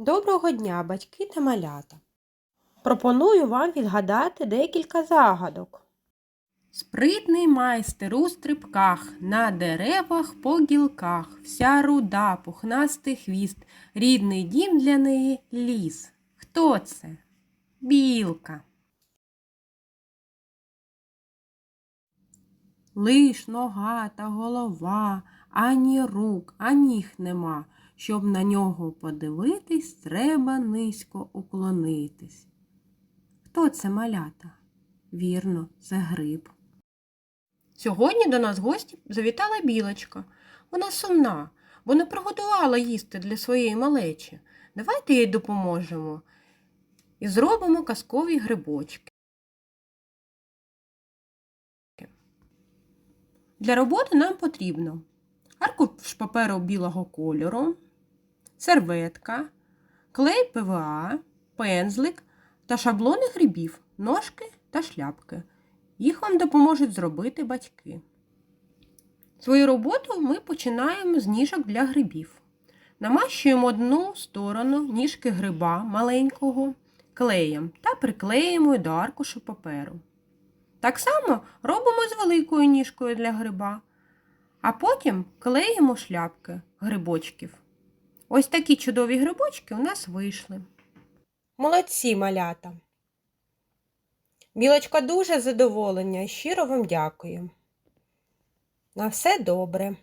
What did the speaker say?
Доброго дня, батьки та малята. Пропоную вам відгадати декілька загадок. Спритний майстер у стрибках, на деревах по гілках, вся руда, пухнастий хвіст, рідний дім для неї ліс. Хто це? Білка. Лиш нога та голова, ані рук, ані ніг нема. Щоб на нього подивитись, треба низько уклонитись. Хто це малята? Вірно, це гриб. Сьогодні до нас гості завітала білочка. Вона сумна, бо не приготувала їсти для своєї малечі. Давайте їй допоможемо і зробимо казкові грибочки. Для роботи нам потрібно аркуш паперу білого кольору, серветка, клей ПВА, пензлик та шаблони грибів, ножки та шляпки. Їх вам допоможуть зробити батьки. Свою роботу ми починаємо з ніжок для грибів. Намащуємо одну сторону ніжки гриба маленького клеєм та приклеїмо до аркушу паперу. Так само робимо з великою ніжкою для гриба, а потім клеїмо шляпки грибочків. Ось такі чудові грибочки у нас вийшли. Молодці малята! Білочка дуже задоволення і щиро вам дякую. На все добре.